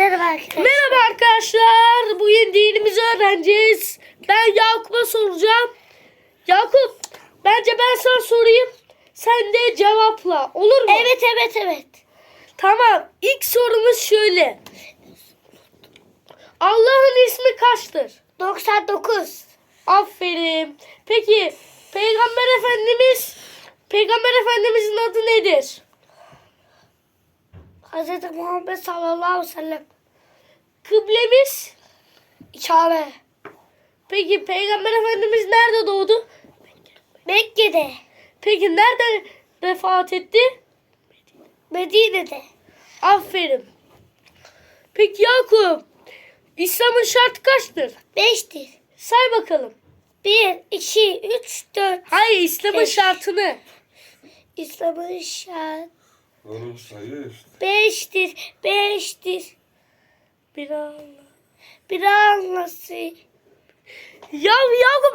Merhaba arkadaşlar. Merhaba arkadaşlar. Bugün dinimizi öğreneceğiz. Ben Yakup'a soracağım. Yakup, bence ben sana sorayım. Sen de cevapla. Olur mu? Evet evet evet. Tamam. İlk sorumuz şöyle. Allah'ın ismi kaçtır? 99. Aferin. Peki Peygamber Efendimiz Peygamber Efendimizin adı nedir? Hz. Muhammed sallallahu aleyhi ve sellem. Kıblemiz? Kabe. Peki Peygamber Efendimiz nerede doğdu? Mekke'de. Peki nerede vefat etti? Medine'de. Aferin. Peki Yakup, İslam'ın şartı kaçtır? 5'tir. Say bakalım. 1, 2, 3, 4. Hayır, İslam'ın şartını. İslam'ın şart. Oğlum sayı işte. 5'tir. 5'tir. Bir Allah. Bir anlasın. Ya Yakup